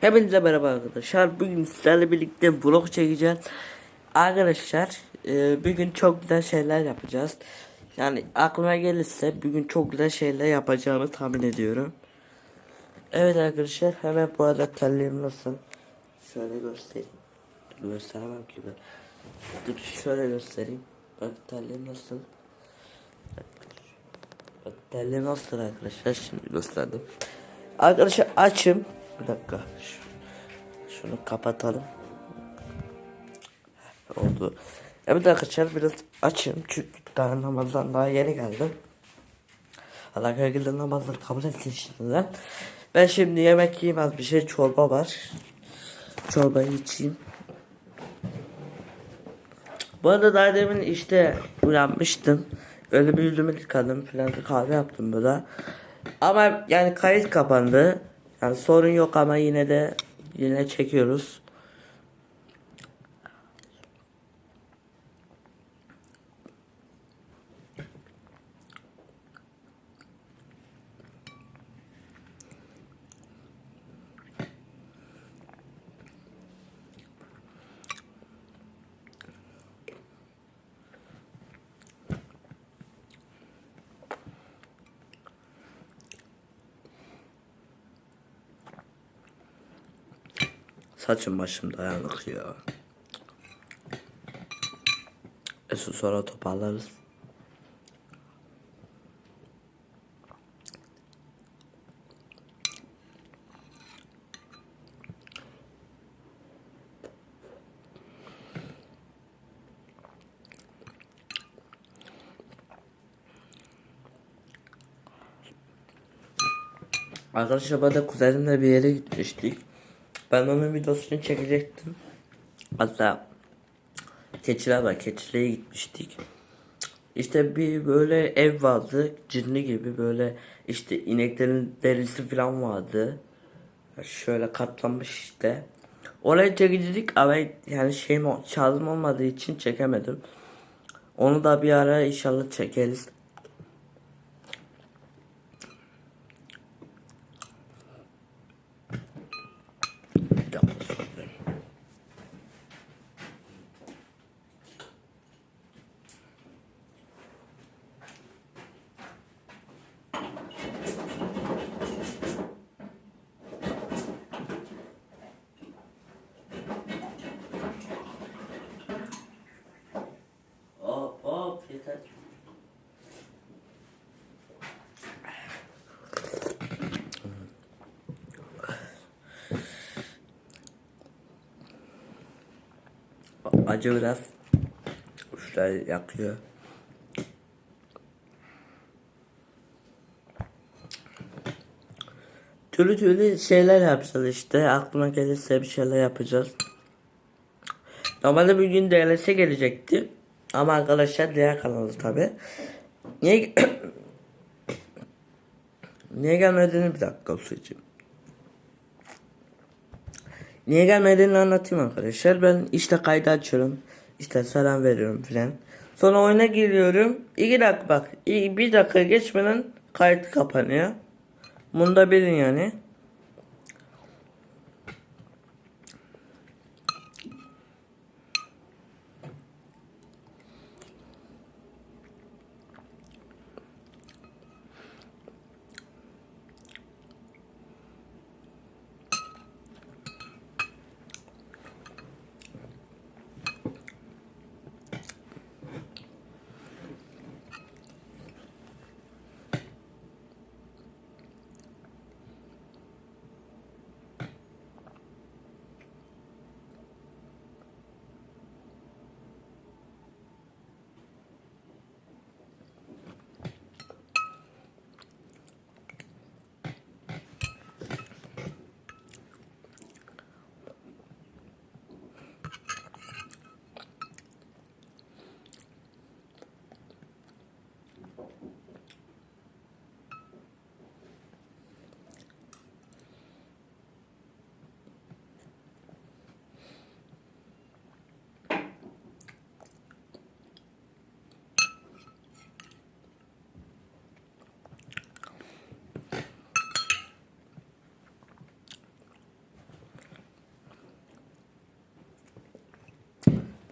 Hepinize merhaba arkadaşlar. Bugün sizlerle birlikte vlog çekeceğiz. Arkadaşlar e, bugün çok güzel şeyler yapacağız. Yani aklıma gelirse bugün çok güzel şeyler yapacağımı tahmin ediyorum. Evet arkadaşlar hemen bu arada terliğim nasıl? Şöyle göstereyim. Dur, Gösteremem ki ben. Dur şöyle göstereyim. Bak terliğim nasıl? Bak, Bak nasıl arkadaşlar şimdi gösterdim. Arkadaşlar açım. Bir dakika. Şu- Şunu kapatalım. Oldu. Evet arkadaşlar biraz açım çünkü daha namazdan daha yeni geldim. Allah herkese namazları kabul etsin şimdiden. Ben şimdi yemek yiyeyim az bir şey çorba var. Çorbayı içeyim. Bu arada daha demin işte uyanmıştım. Öyle bir yüzümü yıkadım falan kahve yaptım burada. Ama yani kayıt kapandı. Yani sorun yok ama yine de yine çekiyoruz. Saçım başım dayanık ya. Esu sonra toparlarız. Arkadaşlar ben de kuzenimle bir yere gitmiştik. Ben onun videosunu çekecektim. Hatta keçiler var. Keçilere gitmiştik. İşte bir böyle ev vardı. Cinli gibi böyle işte ineklerin derisi falan vardı. Şöyle katlanmış işte. Oraya çekecektik ama yani şeyim şarjım olmadığı için çekemedim. Onu da bir ara inşallah çekeriz. Bir dakika sonra. Hop hop yeter. Acı biraz uçlar yakıyor. Türlü türlü şeyler yapacağız işte. Aklıma gelirse bir şeyler yapacağız. Normalde bir gün DLS'e gelecekti. Ama arkadaşlar diğer kanalı tabi. Niye Niye gelmediğini bir dakika söyleyeceğim. Niye gelmediğini anlatayım arkadaşlar. Ben işte kaydı açıyorum. İşte selam veriyorum filan. Sonra oyuna giriyorum. İki dakika bak. i- Bir dakika geçmeden kayıt kapanıyor. Bunu da bilin yani.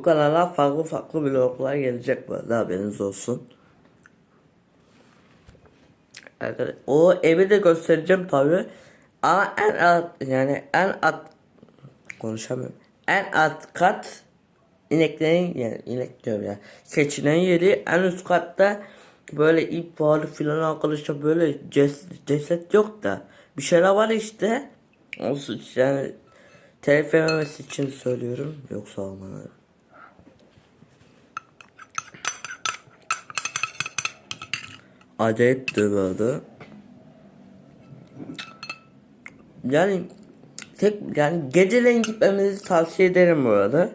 Bu kanala farklı farklı vloglar gelecek bu arada haberiniz olsun. Arkadaşlar, o evi de göstereceğim tabi. Ama en alt yani en alt konuşamıyorum. En alt kat ineklerin yani inek diyorum ya. Keçilerin yeri en üst katta böyle ip bağlı filan arkadaşlar böyle ces ceset yok da bir şeyler var işte. Olsun yani telif için söylüyorum. Yoksa olmalı. Acayip de böyle. Yani tek yani geceleyin gitmemizi tavsiye ederim bu arada.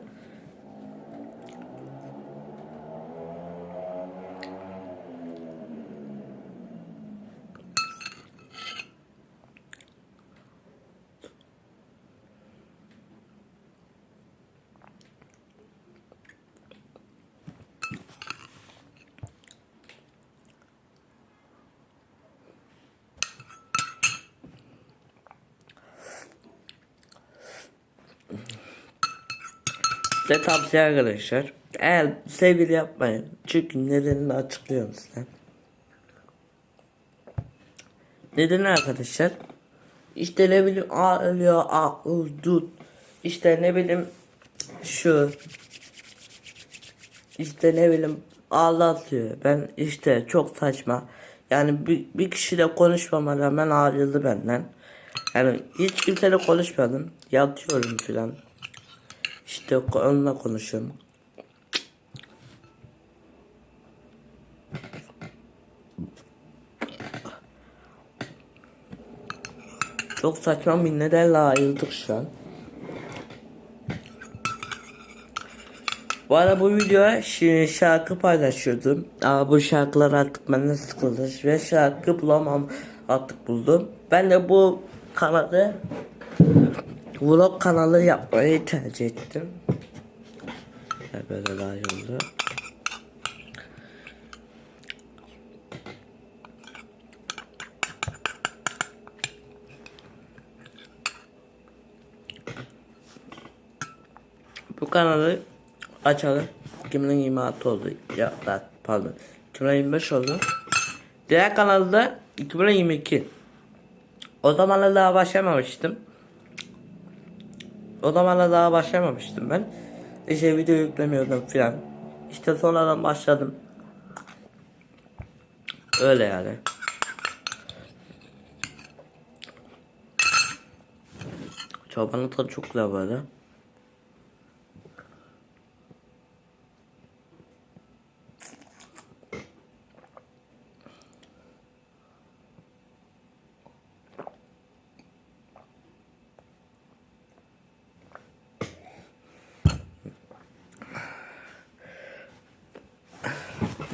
Size tavsiye arkadaşlar. Eğer sevgili yapmayın. Çünkü nedenini açıklıyorum size. Nedeni arkadaşlar. İşte ne bileyim ağlıyor, ağlıyor. İşte ne bileyim şu. İşte ne bileyim ağlatıyor. Ben işte çok saçma. Yani bir, bir kişiyle konuşmama rağmen ayrıldı benden. Yani hiç kimseyle konuşmadım. Yatıyorum filan. İşte onunla konuşuyorum. Çok saçma bir nedenle ayrıldık şu an. Bu arada bu videoya şarkı paylaşıyordum. Ama bu şarkılar artık benden sıkıldı ve şarkı bulamam artık buldum. Ben de bu kanalı vlog kanalı yapmayı tercih ettim. Böyle daha iyi oldu. Bu kanalı açalım. 2026 oldu. Ya lan, pardon. 2025 oldu. Diğer kanalda 2022. O zamanlar daha başlamamıştım. O zamanlar daha başlamamıştım ben. İşte video yüklemiyordum filan. İşte sonradan başladım. Öyle yani. Çobanın tadı çok güzel böyle.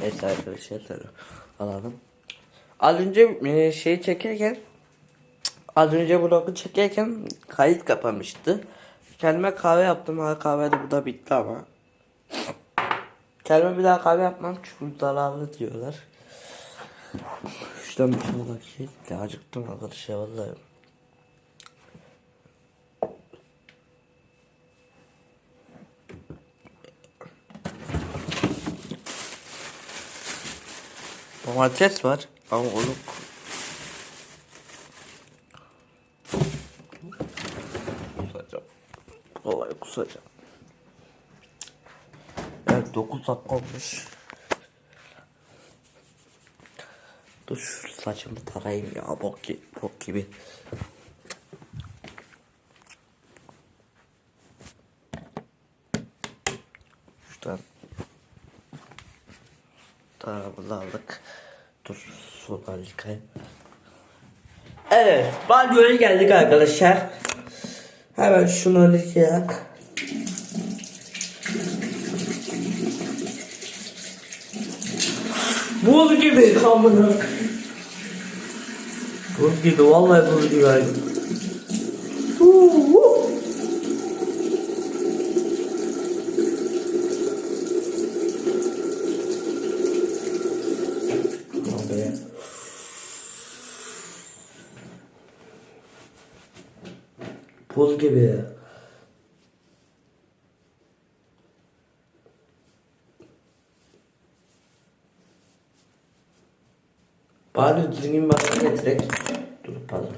Neyse arkadaşlar alalım. Az önce şey çekerken az önce vlogu çekerken kayıt kapamıştı. Kendime kahve yaptım. Ha kahve de burada bitti ama. Kendime bir daha kahve yapmam çünkü zararlı diyorlar. Şuradan bir şuna bakayım. Acıktım arkadaşlar vallahi. Domates var ama onu kusacağım. Kolay kusacağım. Evet 9 dakika olmuş. Dur şu saçımı tarayayım ya bok, gi- bok gibi. Şuradan Tarafımızı aldık. Dur sudan yıkayayım. Evet, banyoya geldik arkadaşlar. Hemen şunu yıkayak. Buz gibi amına. Buz gibi vallahi buz gibi. Huu. Buz gibi. Bari düzgün bakım getirek. Dur pardon.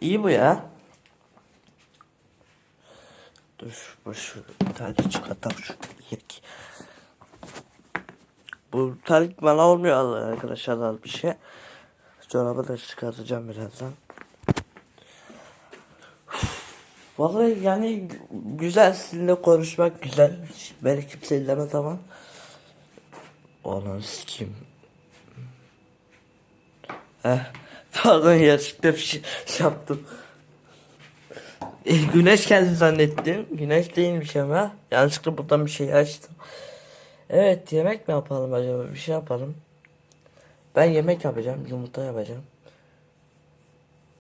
İyi bu ya. Dur şu, şu tane çıkartalım şu yek. Bu talik bana olmuyor arkadaşlar bir şey. Çorabı da çıkartacağım birazdan. Vallahi yani güzel sizinle konuşmak güzel. Beni kimse illemez ama. Onu sikeyim. Eh, pardon yanlışlıkla bir şey yaptım. E, güneş geldi zannettim. Güneş değilmiş ama. Yanlışlıkla buradan bir şey açtım. Evet yemek mi yapalım acaba? Bir şey yapalım. Ben yemek yapacağım. Yumurta yapacağım.